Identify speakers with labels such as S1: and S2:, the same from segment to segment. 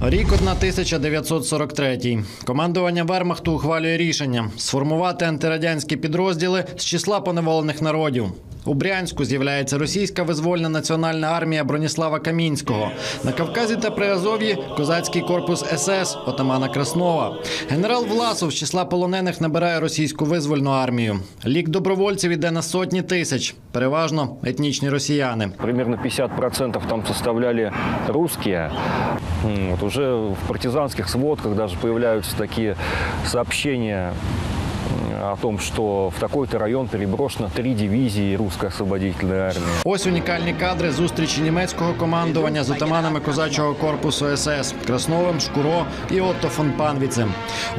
S1: Рік 1943. Командування Вермахту ухвалює рішення сформувати антирадянські підрозділи з числа поневолених народів. У Брянську з'являється російська визвольна національна армія Броніслава Камінського. На Кавказі та Приазов'ї козацький корпус СС отамана Краснова. Генерал Власов з числа полонених набирає російську визвольну армію. Лік добровольців іде на сотні тисяч, переважно етнічні росіяни.
S2: Примерно 50% там составляли русские. М, Вот уже в партизанских сводках даже появляются такие сообщения м, о том, что в такой-то район переброшено три дивизии русской освободительной армии.
S1: Ось унікальні кадри зустрічі німецького командування з отаманами козачого корпусу СС Красновим, Шкуро і Отто фон Панвіцем.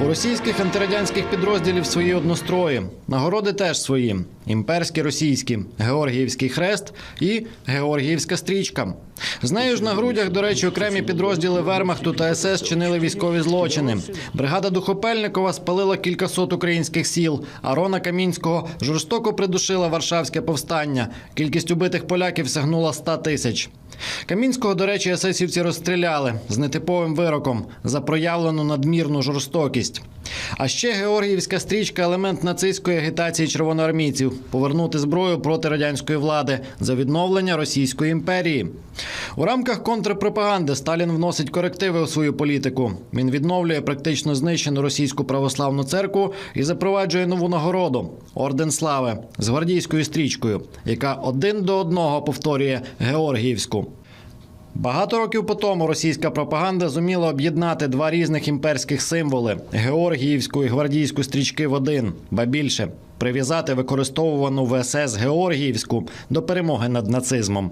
S1: У російських антирадянських підрозділів свої однострої. Нагороди теж свої: імперські російські, Георгіївський хрест і Георгіївська стрічка. З нею ж на грудях, до речі, окремі підрозділи Вермахту та СС чинили військові злочини. Бригада Духопельникова спалила кількасот українських сіл, а Рона Камінського жорстоко придушила Варшавське повстання. Кількість убитих поляків сягнула 100 тисяч. Камінського, до речі, есесівці розстріляли з нетиповим вироком за проявлену надмірну жорстокість. А ще Георгіївська стрічка елемент нацистської агітації червоноармійців повернути зброю проти радянської влади за відновлення Російської імперії. У рамках контрпропаганди Сталін вносить корективи у свою політику. Він відновлює практично знищену російську православну церкву і запроваджує нову нагороду орден слави з гвардійською стрічкою, яка один до одного повторює Георгіївську. Багато років по тому російська пропаганда зуміла об'єднати два різних імперських символи Георгіївську і гвардійську стрічки в один, ба більше прив'язати використовувану ВСС Георгіївську до перемоги над нацизмом.